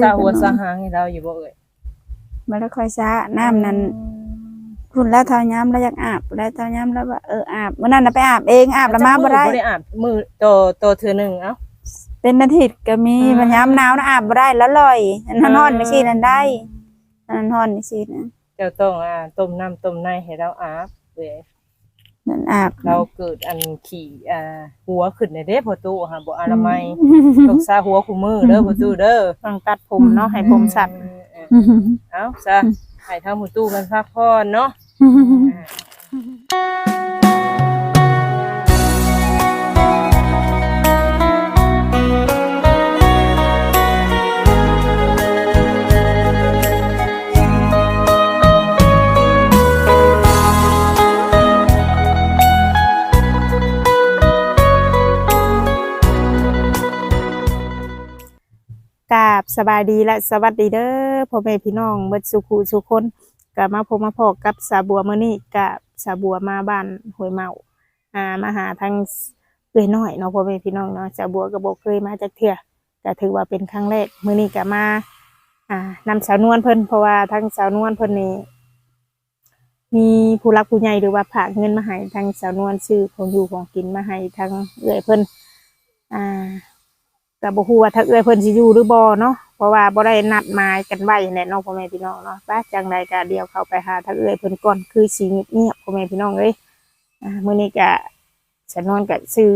ซาหัวซาหางให้เราอยู่บ่เอ่ยบ่ได้ค่อยซะน้ำนั้นพุ่นแล้วเท่ายามแล้วอยากอาบแล้วเท่ายามแล้วว่าเอออาบมื้อนั้นน่ะไปอาบเองอาบแล้วมาบ่ได้บ่ได้อาบมือโตโตเทื่อหนึงเอ้าเป็นอาทิตย์ก็มีอ่ามัมันยามหนาวนะอาบบ่ได้แล้วลอยอันนั้นฮ้อนจังซี่นั่นได้อันนั้นฮ้อนจังซี่นะเจ้าต้องอ่าต้มน้ำต้มในให้เราอาบเอ้ย นั่นอาบเราเกิดอันขี่อ่าหัวขึ้นในเด้พอตู้หาบ่อนามัยต้องซาหัวคู่มือเด้อพอตู้เด้อต้องตัดผมเนาะให้ผมสั้นเออเอ้าซะให้ทางหมู่ตู้กันพักผ่อนเนาะ สบายดีและสวัสดีเด้อพ่อแม่พี่น้องเบิดสุขุสุคนกลับมาพบมาพบกับสาบัวมื้อนี้กับสาบัวมาบ้านหวยเมาอ่ามาหาทางเอื้อยน้อยเนาะพ่อแม่พี่น้องเนาะสาบัวก็บ่เคยมาจักเทื่อก็ถือว่าเป็นครั้งแรกมื้อนี้ก็มาอ่านำสาวนวลเพิ่นเพราะว่าทางสาวนวลเพิ่นนี่มีผู้รักผู้ใหญ่หรือว่าฝากเงินมาให้ทางสาวนวลซื้อของอยู่ของกินมาให้ทางเอื้อยเพิ่นอ่าก็บ่ฮู้ว่าถ้าเอื้อยเพิ่นสิอยู่หรือบ่เนาะ เพราะว่าบ่ได้นัดหมายกันไว้แน่เนาะพ่อแม่พี่น้องเนาะป้าจังใดก็เดียวเข้าไปหาถ้าเอื้อยเพิ่นก่อนคือสิเงียบพ่อแม่พี่น้องเอ้ยมื้อนี้ก็ฉันนอนก็ซื้อ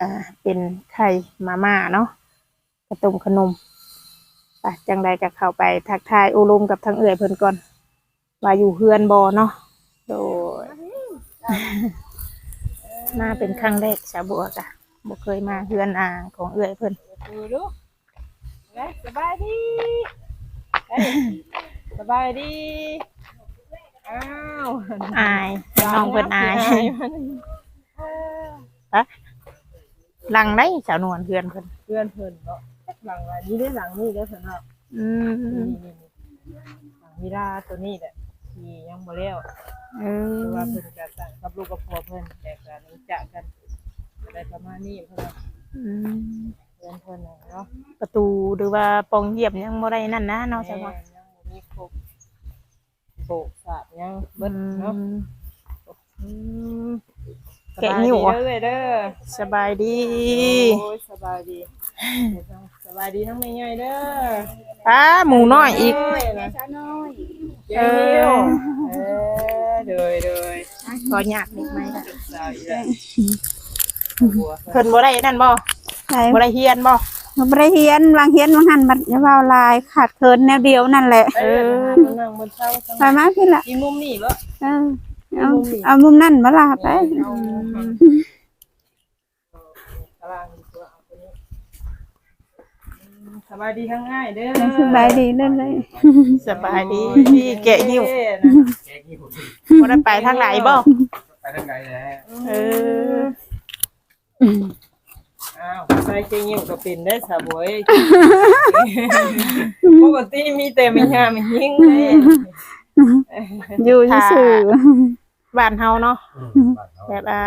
อ่าเป็นไข่มาม่าเนาะกระต้มขนมป้าจังใดก็เข้าไปทักทายอุลมกับทางเอื้อยเพิ่นก่อนว่าอยู่เฮือนบ่เนาะโดยมาเป็นครั้งแรกชาวบัวจ้ะบ่เคยมาเฮือนอาของเอื้อยเพิ่น ดูดูนะสบายดีเอ้ยสบายดี อ้าวอายน้องเพิ่นอายมันหลังได้สาวนวลเพื่อนเพิ่นเพื่อนเพิ่นเนาะหลังอันนี้ได้หลังนี่ได้อเพิ่นเนาะอืมนี่ๆๆหลังวิลาตัวนี้แหละที่ยังบ่แล้วเอคืออว่าเพิ่นก็สั่งกับลูกกับผัวเพิ่นแต่ก็รู้จักกันอะไรประมาณนี้เพิ่นว่าอืม เพื่อนเพิ่นน่ะเนาะประตูหรือว่าปองเหยียบยังบ่ได้นั่นนะเนาะแม่ใช่บ่ยังบ่มีครบโบกสาดยังเบิดเนาะอืม แกะนิ้วสบาอะยดีเด้อเลยเด้อสบายดีโอ้ยสบายดีสบายดีทั้งแม่ใหญ่เด้อป้าหมูน้อยอีกเอ้ยนะช้าน้อยเจ้านิ้วเออเดยเดยขอหยาดนิดไหมล่ะสาวอีกแล้วบัว เพิ่นบ่ได้นั่นบ่ใช่บ่ได้เฮียนบ่บ่ได้เฮียนวางเฮียนวางหันบัดอย่าเว้าลายขาดเคินแนวเดียวนั่นแหละเออนั่งบนเท้าทั้งไปมาพี่ละอีมุมนี่บ่เออเอาเอามุมนั่นมาล่ะไปเอาตารางดีกว่าเอาตัวนี้อืมสบายดีทั้งง่ายเด้อสบายดีเล่นเลยสบายดีพี่แกะนิ้วเด้อนะแกงี้ผมบ่ได้ไปทางไหนบ่ไปทางไหนแหละเออ อ้าวใส่เกงยิ้วก็เป็นได้อสาวบวยปกติมีแต่ไม่งามไม่ยิ่งเลยอยู่ซื่อบ้านเฮาเนาะบ้านเขาแบบอ่า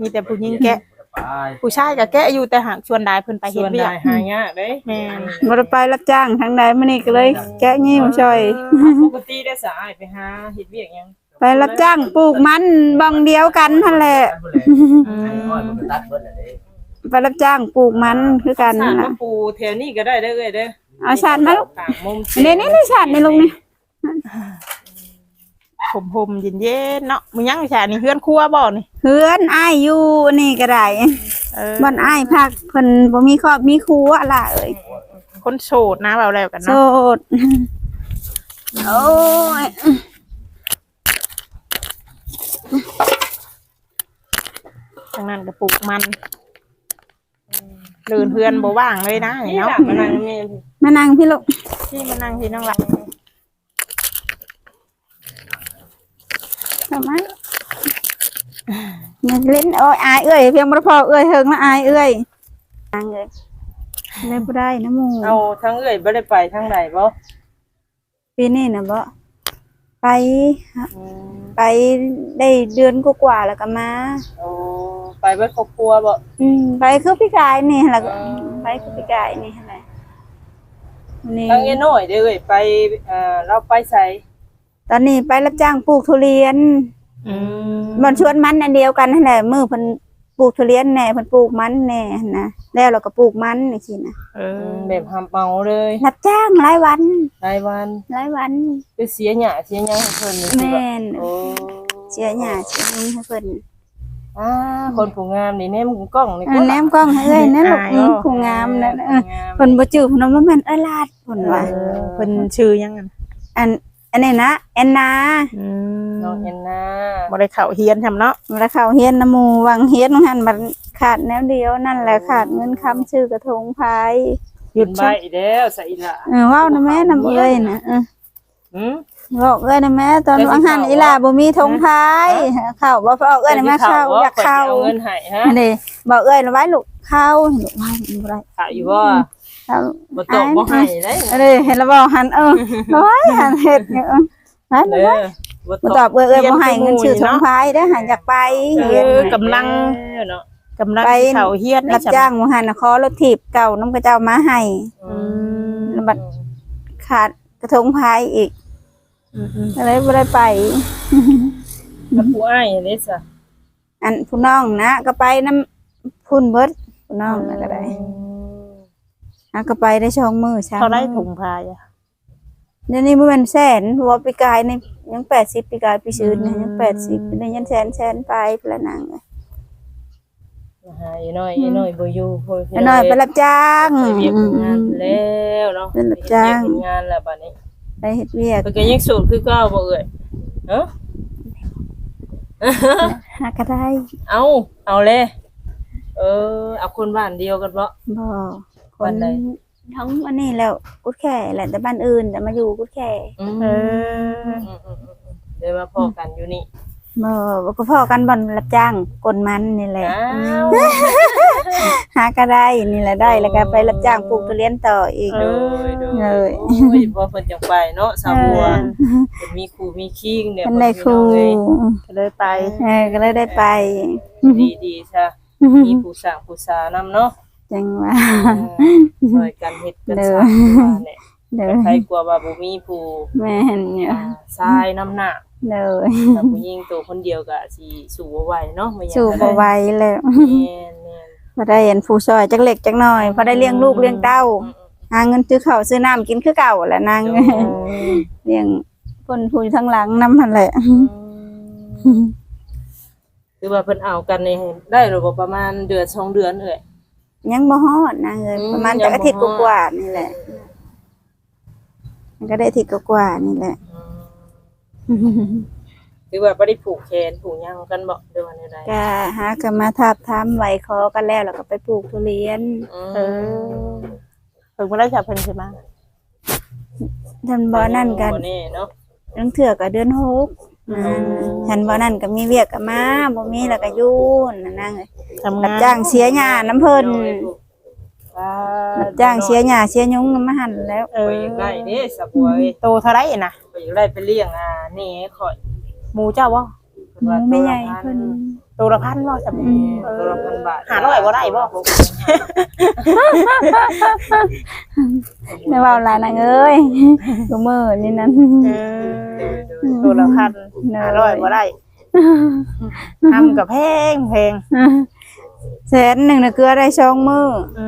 มีแต่ผู้หญิงแกะไปผู้ชายก็แกะอยู่แต่หากชวนได้เพิ่นไปเฮ็ส่ดวนเวียได้กหายากเด้แม่นๆบ่ได้ไปรับจ้างทางใดมื้อนี้ก็เลย แกะงิ้วช่อยปกติได้สะอายไปหาเฮ็ดเวียกหยัง ไปรับจ้างปลูกมันบ้องเดียวกันนั่นแหละตัดเบิดเลยไปรับจ้างปลูกมันคือกันสานั่ดนมาล่ะปูแถวนี้ก็ได้เด้อเอ้ยเด้อเอาชาดมาลูกต่างมุมนี่นี่นี่ชาดนี่ลุงนี่ผมผมๆเย็นๆเนาะมึงยังอีฉานี่เฮือนครัวบ่นี่เฮือนอ้ายอยู่นี่ก็ได้เออบ่อนอ้ายพักเพิ่นบ่มีครอบมีครัวล่ะเอ้ยคนโสดนะเบาแล้วกันโสเนาะดโอ้ย ทางนั้นก็ปลูกมันเดินเพื่อนบ่ว่างเลยนะนี่เนาะล่ะมานั่งนี่มานั่งพี่ลูกที่มานั่งที่นั่งละทำไมอย่าเล่นโอ้ยอายเอ้ยเพียงบ่พอเอ้ยเฮิงละอายเอ้ยนางเอ้ยเล่นบ่ได้นะหมู่เอาทั้งเอ้ยบ่ได้ไปทางใดบ่ปีนี้น่ะบ่ ไปอืมไปได้เดือนกว่าๆแล้วก็มา โอ้ไปเบิดครอบครัวบ่ อืมไปคือพี่กายนี่แหละก็ไปคือพี่กายนี่แหละนี่ ทางเอ้น้อยเด้อเอ้ยไปเอ่อเราไปใส่ตอนนี้ไปรับจ้างปลูกทุเรียนอืมมันชวนมันอันเดียวกันนั่นแหละมือเพิ่น ปลูกทุเรียนแหน่เพิ่นปลูกมันแหน่นะแล้วเราก็ปลูกมันนี่สินะเออือมแบบหำเมาเลยรับจ้างรายวันรายวันรายวันคือเสียหยาเสียหยังให้เพิ่นนี่สิแม่บ่นโอ้เสียหญ้าเสียหยังให้เพิ่นอ่าคนผู้งามนี่แนมกล้องนี่เออแนมกล้องให้เอ้ยนั่นลูกอืมผู้งามนั่นเออเพิ่นบ่จื้อเพิ่นว่ามันเอ้ยลาดเพิ่นว่าเออเพิ่นชื่อยังอะอัน อันนี้นะแอนนาอืมน้องแอนนาบ่ได้เข้าเฮียนทำเนาะเวลาเข้าเฮียนน้ำหมู่วังเฮียนหันบัดขาดแนวเดียวนั่นแหละขาดเงินค้ำชื่อกระทงพายหยุดใบใช่แล้วใส่ละเออเว้านะแม่นำเอ้ยนะเออหืม บอกเอ้ยนะแม่ตอนวังหันอีหล่าบ่มีธงพายเข้าบ่พอเอ้ยนะแม่เข้าอยากเข้าเอาเงินให้ฮะอันนี้บอกเอ้ยนะไว้ลูกเข้าลูกว่าบ่ได้ขายอยู่บ่ เข้าบ่ตกบ่ให้ได้อันนี้เห็นแล้วบ่หันเออน้อยหันเฮ็ดเนี่ยเออหันเด้อบ่บ่ตอบเอ้ยเอ้ยบ่ให้เงินชื่อธงพายเด้อหันอยากไปเอเฮ็ดอกำลังเนาะกำลังไปเข้าเฮียนรับจ้างบ่หันน่ะขอรถถีบเก่าน้ำกระเจ้ามาให้อืมแล้วบัดขาดกระทงพายอีกอืมอืมอะไรบ่ได้ไปแล้วผู้อ้ายนี่ซะอันผู้น้องนะก็ไปน้ำพุ่นเบิดผู้น้องน่ะก็ได้ อะก็ไปได้ช่องมือช้าเท่าไรถุงพายอะเดี๋ยวนี้บ่แม่นแสนเพราะว่าปีกายนี่ยัง80ปีกายปีชื่นนี่ยัง80นี่ยังแสนแสนไปพละนางเอ้ยหาอีน้อยอีน้อยบ่อยู่พ่ไอ้น้อยไปรับจ้างไปเวียกเฮ็ดงานแล้วเนาะเป็นรับจ้างไปเฮ็ดงานแล้วบัดนี้ไปเฮ็ดเวียกเพิ่นก็ยังโสูตรคือเก่าบ่เอ่ยเอ้อหาก็ได้ เอาเอาเลยเออเอาคนบ้านเดียวกันบ่บ่ คบ้านนใดทั้งอันนี้แล้วกุดแค่แหละแต่บ้านอื่นแต่มาอยู่กุดแค่อืมเอออืมอืมอืมอืมเดี๋ยวมาพอกันอยู่นี่บ่บ่ก็พอกันบ่อนรับจ้างกลมันนี่แหละอ้าวหาก็ได้นี่แหละได้แล้วก็ไปรับจ้างปลูกทุเรียนต่ออีกโดยโดยเลยโอ้ยบ่เพิ่นจังไปเนาะสาวบัวเพิ่นมีครูมีคิงเนี่ยเป็นได้ครูเพิ่นก็เลยไปเออก็เลยได้ไป ดีดีๆซะมีผู้สร้างผู้สานำเนาะ จังว่าเออช่วยกันเฮ็ดกันสร้างว่าเนี่ยเด้อใครกลัวว่าบ่มีผู้แม่นอยู่อ่าทรายน้ำหนักเด้อถ้าผู้หญิงตัวคนเดียวก็สิสู้บ่ไหวเนาะไม่อยากสู้จะบ่ได้ไหวแล้วแม่นแม่นพอได้เห็นผู้ซอยจักเล็กจักน้อยพอได้เลี้ยงลูกเลี้ยงเต้าอืมหาเงินซื้อข้าวซื้อน้ำกินคือเก่าแหละนางอืมเลี้ยงคนผู้อยู่ทางหลังนำหั่นแหละอืมคือว่าเพิ่นเอากันนี่ได้หรือบ่ประมาณเดือนสองเดือนเอ้ย ยังบ่ฮอดนางเอ้ยอืมประมาณยัจังกบ่อาทิตย์ฮอดกว่าๆนี่แหละ มันก็ได้อาทิตย์กว่าๆนี่แหละคือว่าบ่ได้ผูกแขนผูกหยังกันบ่เดือนใดก็หากันมาทาบทามไหวคอกันแล้วแล้วก็ไปปลูกทุเรียนๆเออเพิ่นบ่ได้จับเพิ่นขึ้นมาทันบ่นั่นกันบ่แน่เนาะเรื่องเถื่อก็เดือนหก นั่นทันบ่นั่นก็มีเวียกก็มาบ่มีแล้วก็อยู่นั่นนางเอ้ยทำรับงานจ้างเสียหญ้าน้ำเพิ่นอ่ารับจ้างเสียหญ้าเสียยุงมาหั่นแล้วเอไปออยากได้เด้สะบัวเอ้ยโตเท่าไรน่ะไปอยากได้ไปเลี้ยงอ่านี่ข่อยหมูเจ้าบ่หมูไม่ใหญ่เพิ่นโตละพันบ่จำอืมตัวละพันบาทหาร้อยบ่ได้บ่ ได้เว้าหลายนางเอ้ยก็มื้อนี่นั่นเออโตละพันหาร้อยบ่ได้ทำกับแพงแพงแสนหนึงน่ะเกลือได้สองมื้ออื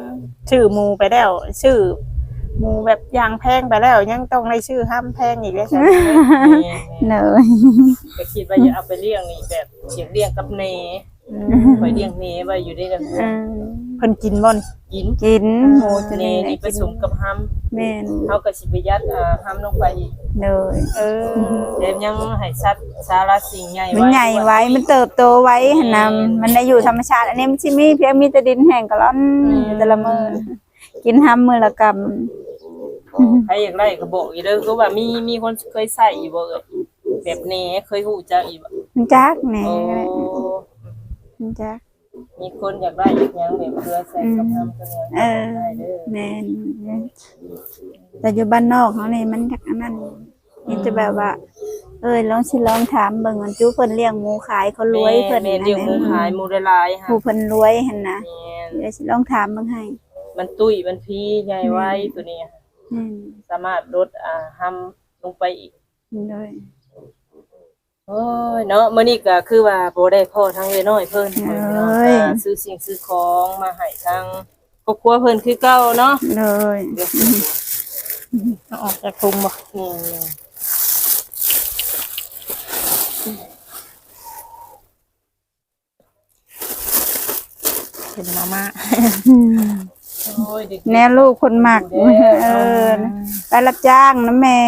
มชื่อหมูไปแล้ว ชื่อหมูแบบยางแพงไปแล้ว ยังต้องได้ชื่อห้ามแพงอีกเลยใช่ไหมแม่เลยๆก็คิดว่าจะเอาไปเลี้ยงนี่แบบเลี้ยงเลี้ยงกับเน ไปเลี้ยงเนไว้อยู่ได้กันอืมเพิ่นกินบ่นกินกินหมูตัวเนนี้นี่ผสมกับฮัมแม่นเฮาก็สิไปยัดอ่าฮัมลงไปอีกเลยเออแถมยังให้สัตว์สารสิ่งใหญ่มันใหญ่ไว้มันเติบโตไว้หั่นนะมันได้อยู่ธรรมชาติ อันนี้มันสิมีเพียงมีแต่ดินแห้งก็ร้อนอยู่แต่ละมื้อกินห้ำมื้อละกำใครอยากได้ก็บอกอีเด้อคือว่ามีมีคนเคยใส่อยู่บ่เอ่ยแบบเนเคยฮู้จักอีกบ่มันจักแหน่โอ้มัน จักมีคนอยากได้อีกอย่างแบบเกลือใส่กับน้ำกันอย่างเออได้เด้อแม่นแต่อยู่บ้านนอกเขานี่มันจักอันนั้นนี่จะแบบว่า เอ้ยลองสิลองถามเบิ่งมันจู้เพิ่นเลี้ยงหมูขายเขารวยเพิ่นแม่นั่นเดี๋ยวหมูแหละขายหมูละลายฮะผู้เพิ่นรวยหั่นนะแม่นเดี๋ยวสิลองถามเบิ่งให้ มันตุ้ยมันพีใหญ่ไว้ตัวนี้อืมสามารถลดอ่าห้ำลงไปอีกโดย โอ้ยเนาะมื้อนี้ก็คือว่าบ่ได้พ่อทั้งเอ้ยน้อยเพิ่นเพิ่นเนาะก็ซื้อสิ่งซื้อของมาให้ทางครอบครัวเพิ่นคือเก่าเนาะโดยเดี๋ยวเอาออกจากถุงบ่นี่เป็นมาม่าโอ้ยเด็กแน่ลูกคนหมัก เออไปรับจ้างนะแม่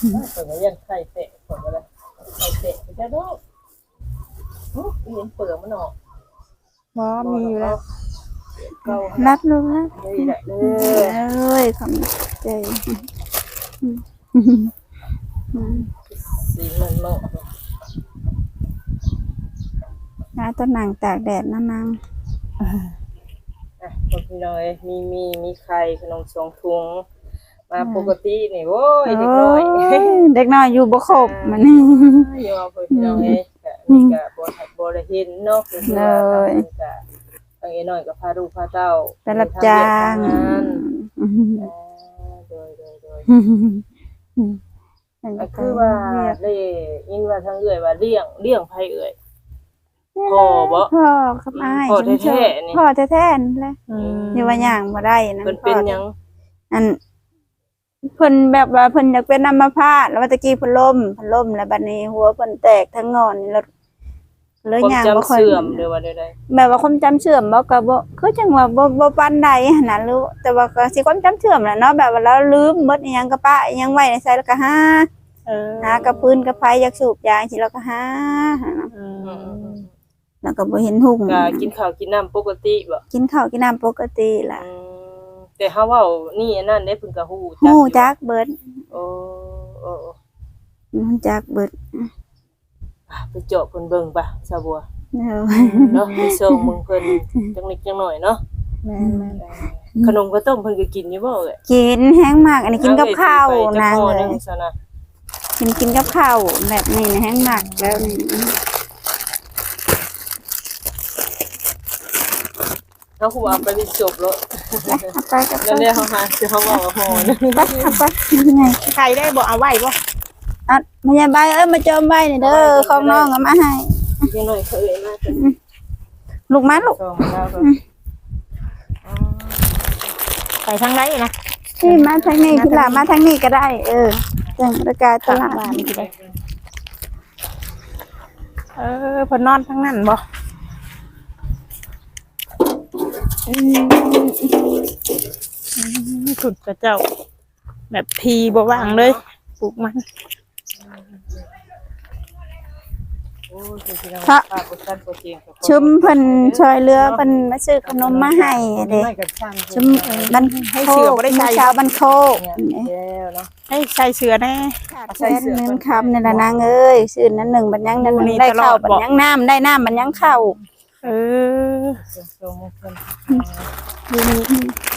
เพิ่นก็ยังไข่เตะเพิ่นก็เลยไข่เตะไปจ้ะเนาะอื้อเห็นเปลือกมันออกบ่มีอยู่แล้วเก่ารับลูกนะเลยแหละด้เอ้ยขอบใจสีมันเนาะนะต้นนางตากแดดนะนางอะพี่น้อยมีมีมีไข่ขนมสองถุง มาปกตินี่โว้ยเด็กน้อยโอ้ยเด็กน้อยอยู่บ่ครบมันนี่อยู่เอาไปพี่น้อยก็นี่ก็บ่ทันบ่ได้เห็นเนาะคือว่าเลยก็บางไอ้น้อยก็พาลูกพาเต้าไปรับจ้างไปทำเวียกทำงานเออโดยโดยโดยก็คือว่าได้ยินว่าทางเอื้อยว่าเลี้ยงเลี้ยงไผเอื้อยพ่อบ่พ่อครับอ้ายพ่อแท้ๆนี่พ่อแท้ๆนี่แหละอืมนี่ว่าย่างบ่ได้นะเพิ่นเป็นหยังอัน เพิ่นแบบว่าเพิ่นอยากเป็นอัมพาตแล้วว่าตะกี้เพิ่นล้มเพิ่นล้มแล้วบัดนี้หัวเพิ่นแตกทั้งงอนนี่แล้วเลยความย่างจำบ่ค่อยเสื่อมหรือว่าใดแบบว่าความจำเสื่อมบ่ก็บ่คือจังว่าบ่บ่ปานใดหั่นน่ะรู้แต่ว่าก็สิความจำเสื่อมแหละเนาะแบบว่าเราลืมหมดอีหยังก็ปะอีหยังไว้ในใส่แล้วก็หาเออหากระพื้นกระไผอยากสูบยาสิแล้วก็หาหั่นน่ะอืๆอืมมแล้วก็บ่เห็นหุ่งๆก็กินข้าวกินน้ำปกติบ่กินข้าวกินน้ำปกติล่ะ อืม แต่เฮาเว้านี่อันนั้นได้เพิ่นก็ฮู้ฮู้อยู่จักเบิดโอ้โอ้โอ้ฮู้จักเบิดอะไปเจาะเพิ่นเบิ่งป่ะสาวบัวเออเนาะไปส่งมึงเพิ่นจังนิดจังหน่อยเนาะแม่นแม่นขนมข้าวต้มเพิ่นก็กินอยู่บ่เอ้ยกินแห้งมาก อันนี้กินกับข้าวเอไปนางจักห่อเลหยงซะนะกินกินกับข้าวแบบนี้นะแห้งมากแล้วนี่เฮาคงเอาไปวิจบแล้ว เอาไปกับแล้วเนี่ยเฮาหาสิเฮาเว้าว่าห่อนึงไปเอาไปยังไงใครได้บ่เอาไว้บ่อะมาอย่าใบเอ้ยมาจอมใบนี่เด้อของน้องเอามาให้จังหน่อยเคยมาจังลูกมาลูกส่งแล้วก็ไปทางไหนนะนี่มาทางนี้พี่หลามาทางนี้ก็ได้ เออจังประกาศตลาดบ้านที่ใดเออเพิ่นนอนทางนั้นบ่ อืม สุดกระเจ้า แบบพีบว่างเลยปลูกมันพี่น้องป้าบ่ทันบ่เก่งกับชุมเพิ่นช่วยเลือเพิ่นมาซื้อขนมมาให้เด้ไม่กับช่างชุมบันโคกมื้เช้าบันโคกเนี่ยแล้วเนาะให้ใส่เสือแน่แสนเงินคำในละนางเอ้ยซื้อนั้นหนึ่งบัญญังนั้นได้เข้าดบัญบอกญังน้ำได้น้ำบัญญังเข้า เออส่งเพิ่น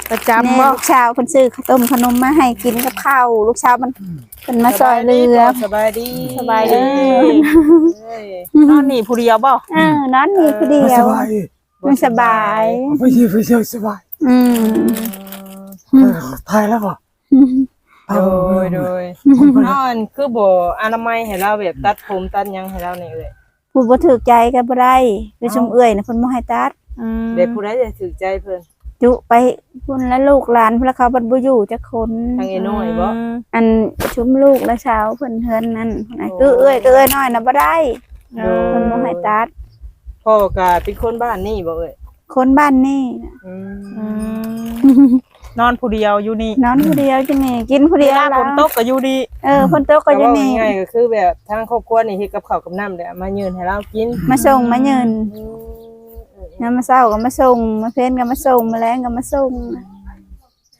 ประจำแม่บ่ลูกชาวเพิ่นซื้อข้าวต้มขนมมาให้กินกับข้าวลูกชาวมันเพิ่นมาซอยเรือสบายดีสบายดีเอ้ยนอนนี่ผู้เดียวบ่ เออนอนนี่คือเดียวสบายมันสบาย ไปเที่ยวไปเที่ยวสบายอืมไทยแล้วป่ะโดยโดยนอนคือบ่อนามัยให้เราแบบตัดผมตัดหยังให้เรานี่เอ้ย ผู้บ่ถูกใจก็บ่ได้คือชมเอื้อยน่ะเพิ่นบ่ให้ตัดอืมเด็กผู้ใดจะถือใจเพิ่น จุไปพุ่นและลูกหลานเพิ่นละเขาบ่บ่อยู่จักคนทางไอ้น้อยบ่ อันชุมลูกและชาวเพิ่นเฮือนนั่นนะคือเอื้อยก็เอื้อยน้อยน่ะบ่ได้เอเพิ่นบ่ให้ตัด พ่อก็เป็นคนบ้านนี่บ่เอ้ยคนบ้านนี่น่ะอือืมม นอนผู้เดียวอยู่นี่นอนผู้เดียวจังนี่กินผู้เวเดียวลาฝแล้วนตกก็อยู่ดีเออฝนตกก็ก็อยู่ว่านี่ง่ายๆก็คือแบบทางครอบครัวนี่เฮ็ดกับข้าวกับน้ำเดี๋ยวมายืนให้เรากินมาส่งมาเยินอืมยามมาเช้าก็มาส่งมาเพลนก็มาส่งมาแรงก็มาส่ง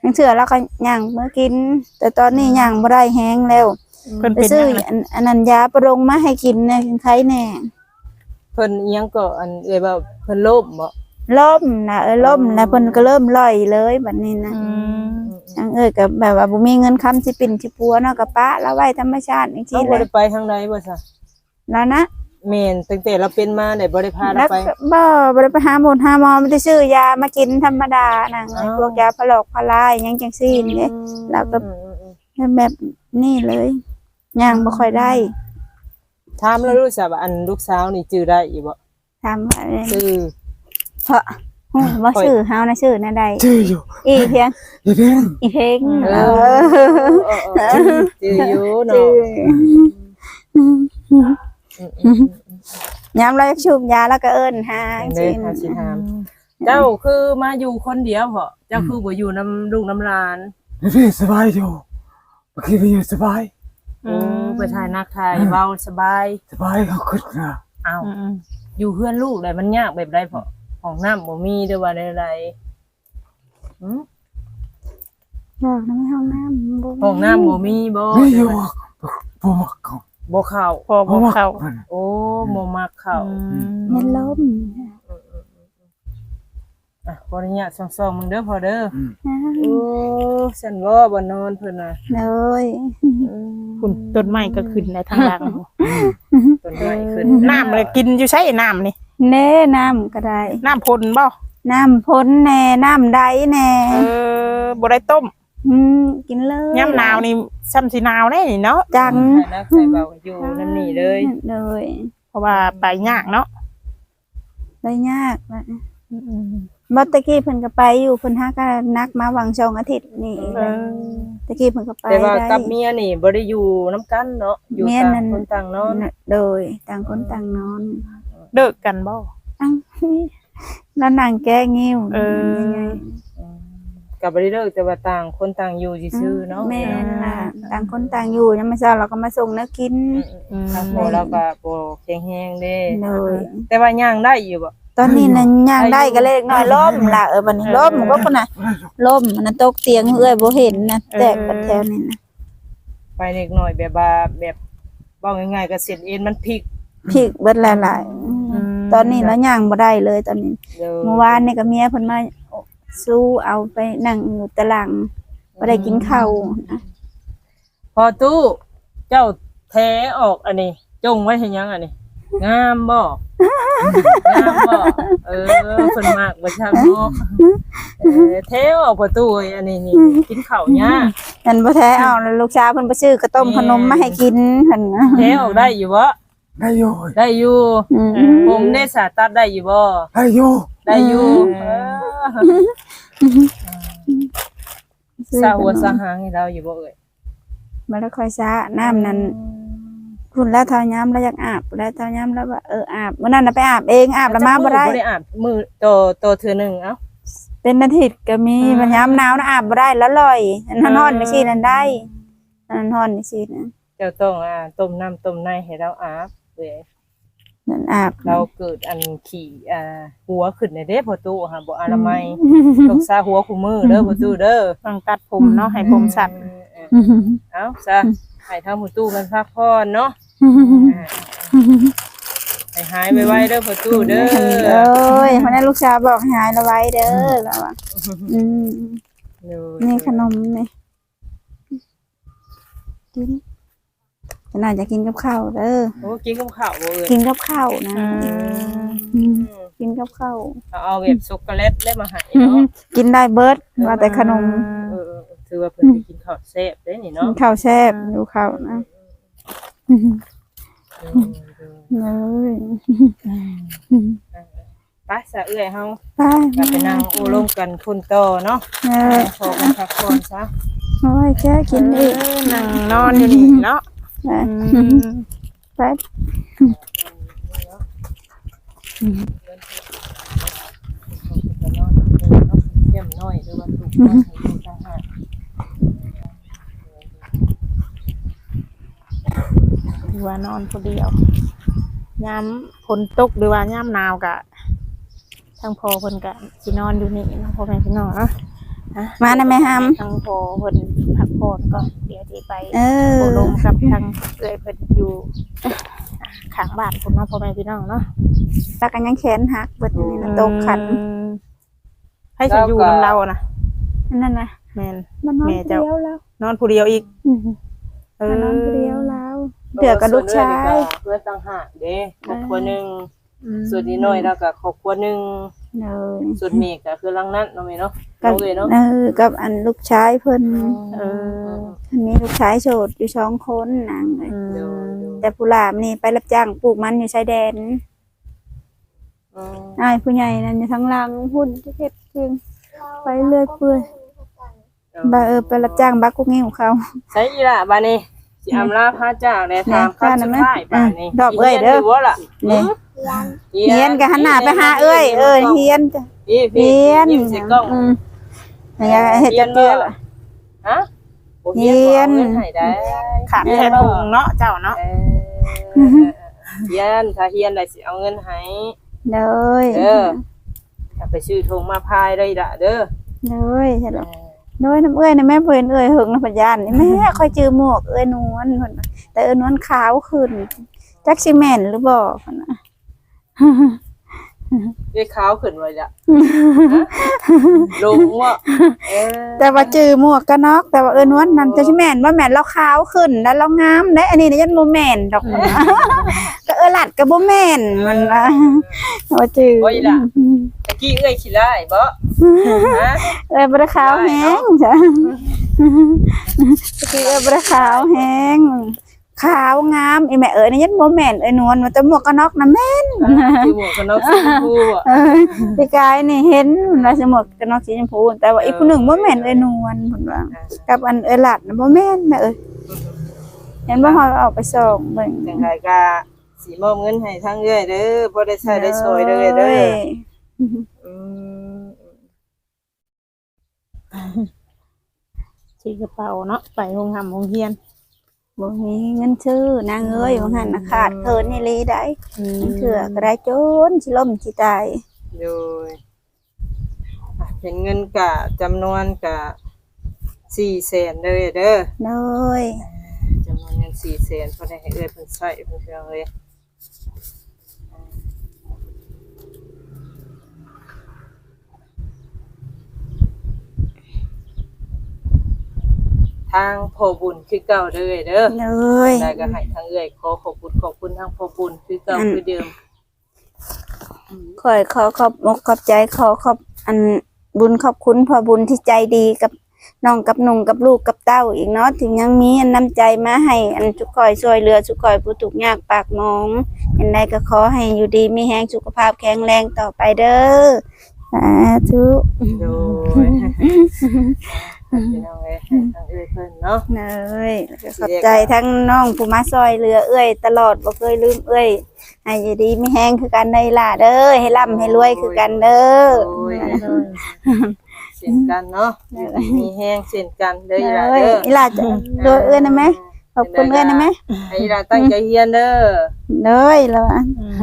ยังเชื่อแล้วก็ย่างเมื่อกิน แต่ตอนนี้ย่างบ่ได้แห้งแล้วเพิ่นไปเป็นซื้อหยังน่ะอันอันนั้นยาประรงมาให้กินเนี่ยใครแน่ เพิ่นอิหยังก็อันเอ้ยว่าเพิ่นโลภบ่ ล่มนะเออล่มนะเพิ่นก็เริ่มล่อยเลยบัดนี้นะอืมอังเอ้ยก็แบบว่าบ่มีเงินค้ำสิปิ่นสิปัวเนาะก็ปะแล้วไว้ธรรมชาติจังเราซี่บ่แหได้ละไปทางใดบ่ซะแล้วนะแม่นตั้งแต่เราเป็นมาได้บ่ได้พาเราแล้วไป ก็บ่บ่ได้ไปหาหมอหาหมอไม่ได้ซื้อยามากินธรรมดานะอ๋อ พวกยาพะโลอกพะลายหยังจังซี่นี่แล้วก็ อืมอืมอืมแบบนี้เลยย่างบ่ค่อยได้ถามแล้วรู้สึกว่าอันลูกสาวนี่จื้อได้อีบ่ถามว่าชื่อ เพราะฮู้บ่ชื่อเฮานะชื่อนั่นใดชื่ออยู่อีเพียงเดี๋ยวเดี๋ยวอีเพลงเอเอออจื้ออยู่เนาะชื่ออืมอืมยามเราจะชูบยาแล้วก็เอิ้นหาเด้หาสิถามเจ้าคือมาอยู่คนเดียวเหรอเจ้าคือบ่อยู่น้ำลูกน้ำหลานเดี๋ยวเดี๋ยวสบายอยู่เมื่อกี้เป็นอยู่สบายโอ้ไปถ่ายนักถ่ายเบาสบาย สบายเขาขึ้นนะอ้าวอืมอยู่เพื่อนลูกเลยมันยากแบบใดพอ ห้องน้ำบ่มีเด้อว่าใดๆหืมบอกนะไม่ห้องน้ำบ่ห้องน้ำบ่มีบ่ไม่อยู่ผมมักเขาบ่เข้าพอบ่เข้าโอ้บ่มักเข้าแม่นลมอะขออนุญาตส่องๆมึงเด้อพอเด้ออืมนะโอ้ฉันว่าบ่นอนเพิ่นน่ะเลยอืมคุณต้นไม้ก็ขึ้นในทางหลังต้นไม้ขึ้นน้ำเลยกินอยู่ใช้น้ำนี่ เน่น้ำก็ได้ น้ำพลบ่น้ำพ้นแน่น้ำใดแน่เออบ่ได้ต้มอืมกินเลยยามหนาวนี่ซ้ำสิหนาวแน่นี่เนาะจังถ่ายนักถ่ายเบาอยู่นั่นนี่เลยเลยเพราะว่าไปยากเนาะเลยยากบัดตะกี้เพิ่นก็ไปอยู่เพิ่นหาก็นักมาวังชองอาทิตย์นี่เออตะกี้เพิ่นก็ไปแต่ว่าได้กับเมียนี่บ่ได้อยู่น้ำกันเนาะอยู่เมียต่างนั่นคนต่างนอนโดยต่างคนต่างนอน เลิกกันบ่อังแล้วนางแก้งิ้วเออยังไงกับ่ได้เลิกแต่ว่าต่างคนต่างอยู่ซื่อๆเนาะแม่นล่ะต่างคนต่างอยู่ยังไม่ทราบเราก็มาส่งนักกิน อืมๆทางโมเราก็บ่แข็งแรงเด้เลย แต่ว่าย่างได้อยู่บ่ ตอนนี้นั่นย่างได้ก็เล็กน้อยล้มล่ะเออบัดนี้ล้มก็คนน่ะล้มมันนะตกเตียงเอื้อยบ่เห็นนะแตกกันแถวนี้นะไปเล็กน้อยแบบว่าแบบเว้าง่ายๆก็เส้นเอ็นมันพลิกพริกเบิดหลายๆ ตอนนี้แล้วย่างบ่ได้เลยตอนนี้เด้อเมื่อวานนี่ก็เมียเพิ่นมาสู้เอาไปนั่งอยู่ตารางบ่ได้กินข้าวนะพอตู้ เจ้าแท้ออกอันนี้ จงไว้ให้ยังอันนี้งามบ่งามบ่เออเพิ่นมากบ่ช่างเนาะเออแท้ออกประตูอันนี้นี่กินข้าวยากนั่นบ่แท้เอาแล้วลูกชายเพิ่นไปซื้อกระต้มขนมมาให้กินเพิ่นนะแท้ออกได้อยู่บ่ ได้อยู่ได้อยู่อืมผมได้สาตัดได้อยู่บ่ได้อยู่ได้อยู่เออสาหัวสาหางให้เราอยู่บ่เอ่ยบ่ได้ค่อยซะน้ำนั้นคุณแล้วเท่ายามแล้วอยากอาบแล้วเท่ายามแล้วว่าเอออาบมื้อนั้นน่ะไปอาบเองอาบแล้วมาบ่ได้ บ่ได้อาบมือโตโตเทื่อหนึงเอ้า เป็นอาทิตย์ก็มีมันยามหนาวนะอาบบ่ได้แล้วลอยอันนั้นฮ้อนจังซี่นั่นได้อันนั้นฮ้อนจังซี่นะเจ้าต้องอ่าต้มน้ำต้มในให้เราอาบ เว้ยนั่นอาบเราเกิดอันขี่อ่าหัวขึ้นในเด้พอตู้ค่ะบ่อนามัยต้องซาหัวคู่มือเด้อพอตู้เด้อต้องตัดผมเนาะให้ผมสั้นเออเอ้าซะให้ทางพอตู้มันพักผ่อนเนาะให้หายไวๆเด้อพอตู้เด้อเอ้ยวันนั้นลูกสาวบอกให้หายละไว้เด้อแล้วอะอืมเด้อนี่ขนมนี่กิน จะน่าจะกินกับข้าวเด้อโอ้กินกับข้าวบ่เอ่ยกินกับข้าวนะอืมกินกับข้าวเอาเอาแบบช็อกโกแลตได้มาให้อืมเนาะกินได้เบิดว่าแต่ขนมเออๆถือว่าเพิ่นไปกินข้าวแซ่บเด้นี่กินเนาะข้าวแซ่บดูข้าวนะเออเลยๆไปซะเอื้อยเฮาไปกลับไปนั่งโอ้ลมกันคนต่อเนาะเออขอกันพักผ่อนซะโอ้ยแค่กินอีกนั่งนอนอยู่นี่เนาะ ไปอืมไปจะนอนเนาะเยี่ยมน้อยหรือว่าถูกต้องให้อยู่ต่างหากหรือว่านอนผู้เดียวยามฝนตกหรือว่ายามหนาวกะ ทางพอเพิ่นกะสินอนอยู่นี่เนาะพ่อแม่พี่น้องเนาะ อะมาได้ไหมฮัมทางพอเพิ่นพักผ่อนก่อนเดี๋ยวสิไปเออโอลมกับทางเอื้อยเพิ่นอยู่อะข้างบ้านพุ่นเนาะพ่อแม่พี่น้องเนาะแล้วกันยังแขนหักเบิดนี่นะตกขันอืมให้จะอยู่นํเรานะอันนั่นนะแม่น มันนอนแม่คนเจ้า เดียวแล้วนอนผู้เดียวอีกอืมเอมันนอนอคนเดียวแล้วเดือกับลูกชาย เพื่อนต่างหากเด้ครอบครัวหนึงอืมส่วนนี้น้อยแล้วก็ครอบครัวหนึง เลยส่วนเมฆก็คือหลังนั้นเนาะแม่เนาะกับเอาเลยเนาะเออกับอันลูกชายเพิ่นเอออันนี้ลูกชายโสดอยู่สองคนนางเอ้ยอืเดี๋ยวมแต่ผู้หลามนี่ไปรับจ้างปลูกมันอยู่ชายแดนอืมอ้ายผู้ใหญ่นั่นอยู่ทั้งหลังหุ่นที่เฮ็ดจริง ไปเรื่อยเปื่อย บ่าเออไปรับจ้างบักกุ๊กงิ้วเขา ใช่อีหล่ะบาดนี้ สิอำลาพระจากในทางแม่ขั้นสุดท้ายอะบาดนี้ดอกเอ้ยเด้อสิรีนยู่บ่ล่ะนี่หือเฮียนก็หันหน้าไปหาเอ้ยเอ้ยเฮียนจ้ะพี่พี่เฮียนยิ้มใส่กล้องอืมอย่าเฮ็ดจักเทื่อละฮะบ่เฮียนบ่อาเงินให้ได้ขาดแค่ถุงเนาะเจ้าเนาะเออเฮียนถ้าเฮียนได้สิเอาเงินให้เลยเด้อถ้าไปซื้อธงมาพายได้ละเด้อเลยใช่หรอ โดยน้ำเอ้ยนะแม่เพิ่นเอ้ยหึงน้ำปัญญานนี่แม่ค่อยจือหมวกเอ้ยนวลเพิ่นน่ะแต่เอ้ยนวลขาวขึ้นจักสิแม่นหรือบ่เพิ่นน่ะเรียกขาวขึ้นไว้ละลงว่าเออแต่ว่าจือหมวกกันน็อก แต่ว่าเอ้ยนวลนั่นจักสิแม่นว่าแม่นเราขาวขึ้นแล้วเรางามได้อันนี้น่ะยันบ่แม่นดอกก็เอ้ยหลัดก็บ่แม่นมันว่าว่าจือตะ กี้เอ้ยขี้ไล่บ่ฮะเอ้ยบ่ได้ขาวแฮงจ้ะคือเอ้ยบ่ได้ขาวแฮงขาวงามอีแม่เอ้ยนี่ยันบ่แม่นเอ้ยนวลว่าแต่หมวกกันน็อกน่ะแม่นคือหมวกกันน็อกสีชมพูอะเออพี่กายนี่เห็นราชหมดกันนอกสีชมพูแต่ว่าอีกผู้หนึ่งบ่แม่นเอ้ยนวลพุ่นว่ากับอันเอ้ยหลัดน่ะบ่แม่นแม่เอ้ยเห็นบ่เฮาเอาไปส่งเบิ่งจังไดก็สิมอบเงินให้ทั้งเอ้ยเด้อบ่ได้ใช้ได้ซอยเด้อเด้อ อืมชีกระเป๋าเนาะไปโรงหำโรงเรียน บ่มีเงินซื้อนางเอ้ยว่าหั่นน่ะขาดเพิ่นนี่ลีได้อืมเถื่อก็ได้โจนสิล่มสิตาย โดยอะเป็นเงินกะจำนวนกะ400,000เด้อเด้อเลยจำนวนเงินสี่แสนพอได้ให้เอื้อยเพิ่นใช้เพิ่นเชื่อเลย ทางพ่อบุญคือเก่าเด้อเด้อเลย ได้ก็ให้ทางเอื้อยขอขอบคุณขอบคุณทางพ่อบุญคือเก่าคือเดิมขอยขอขอบอกขอบใจขอขอบอันบุญขอบคุณพ่อบุญที่ใจดีกับน้องกับหนุ่งกับลูกกับเต้าอีกเนาะถึงยังมีอันน้ำใจมาให้อันสุกอยช่วยเหลือสุกอยผู้ถูกข์ยากปากหมองอันใดก็ขอให้อยู่ดีมีแรงสุขภาพแข็งแรงต่อไปเด้อสาธุ โดย พี่น้องเอ้ยให้ทางเอื้อยเพิ่นเนาะเลยแล้วก็ขอบใจทั้งน้องผู้มาซอยเหลือเอื้อย ตลอดบ่เคยลืมเอื้อยให้อยู่ดีมีแรงคือกันได้ล่ะเด้อให้ร่ำให้รวยคือกันเด้อ โอ้ยเช่นกันเนาะมีแห้งเช่นกันเด้ออีหล่ะเอ้ยเด้ออีหล่ะจะโดยเอื้อนนะไหมขอบคุณเอื้อนนะไหมให้อีหล่ะตั้งใจเรียนเด้อเลยแล้วอันอืม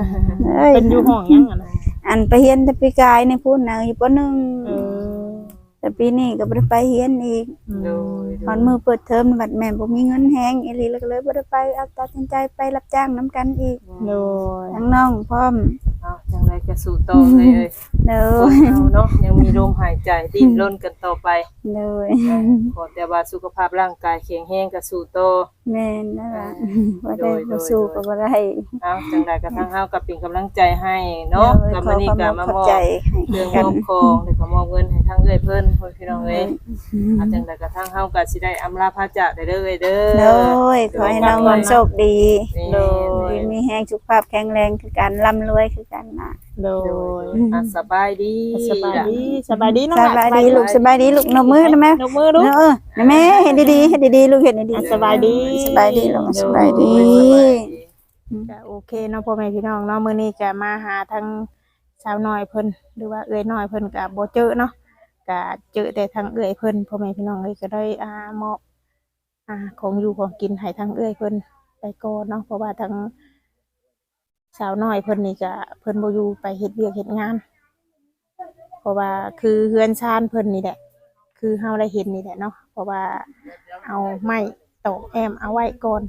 เลยเป็นอยู่ห้องยังอะนะอันไปเฮียนแต่ปีกายในพูดนะอยู่ปหนึ่งเออ แต่ปีนี้ก็บ่ได้ไปเฮียนอีกโดยตอนมือเปิดเทอมบัดแม่บ่มีเงินแฮงอีหลีแล้วก็เลยบ่ได้ไปเอาตัดสินใจไปรับจ้างนํกันอีกโดยทั้งน้องพร้อม เอาจังไรก็สู้ต่อเลยเอ้ยเลคนยเราเนาะยังมี ลมหายใจดิ้นรนกันต่อไปเลยขอแต่ว่าสุขภาพร่างกายแข็งแรงก็สู้ต่อแม่นนั่นล่ะบ่โดได้ยโดบ่ยสู้ก็บ่ได้เอาจังไรก็ทั้งเฮาก็เป็นกำลังใจให้เนาะเลยกับขอมื้อนี้ความก็ขมาอบมอบใจให้เรื่องกัมนอบของแล้วก็มอบเงินให้ทั้งเอ้ยเพิ่นพ่อพี่น้องเอ้ยเอาจังไรก็ทั้งเฮาก็สิได้อำลาพระจากได้เด้อเอ้ยเด้อเลยขอให้น้องมันโชคดีนี่โดยมีแฮงสุขภาพแข็งแรงคือกันร่ำรวยคือกันนะ โดโดยยอะสบายดีสบายดีสบายดีเนาะสบายดีลูกสบายดีลูกนกมือนะแม่นกมือลูกเออนะแม่เห็นดีๆเห็นดีๆลูกเห็นดีอะๆสบายดีสบายดีลูกสบายดีก็โอเคเนาะพ่อแม่พี่น้องเนาะมื้อนี้ก็มาหาทั้งสาวน้อยเพิ่นหรือว่าเอื้อยน้อยเพิ่นก็บ่เจอเนาะก็เจอแต่ทางเอื้อยเพิ่นพ่อแม่พี่น้องเอ้ยก็ได้อ่ามอบอ่าของอยู่ของกินให้ทางเอื้อยเพิ่นไปก่อนเนาะเพราะว่าทาง สาวน้อยเพิ่นนี่ก็เพิ่นบ่อยู่ไปเฮ็ดเวียกเฮ็ดงาน เพราะว่าคือเฮือนชานเพิ่นนี่แหละ คือเฮาได้เห็นนี่แหละเนาะเพราะว่าเอาไม้ตอกแอมเอาไว้ก่อน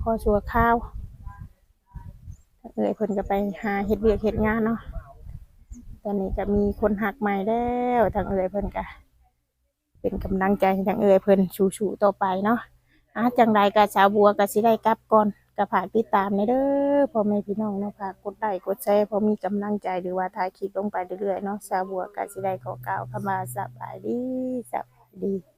พอชัวข้าวเอ้ยเพิ่นก็ไปหาเฮ็ดเวียกเฮ็ดงานเนาะตอนนี้ก็มีคนหักใหม่แล้วทางเอ้ยเพิ่นก็เป็นกำลังใจทางเอ้ยเพิ่นชูๆต่อไปเนาะอาจังใดก็ชาวบัวก็สิได้กลับก่อน ก็ฝากติดตามในเด้อพ่อแม่พี่น้องเนาะฝากกดไลค์กดแชร์พอมีกำลังใจหรือว่าถ่ายคลิปลงไปเรื่อยๆเนาะชาวบัวกาสิได้ขอกล่าวคำว่าสบายดีสบายดี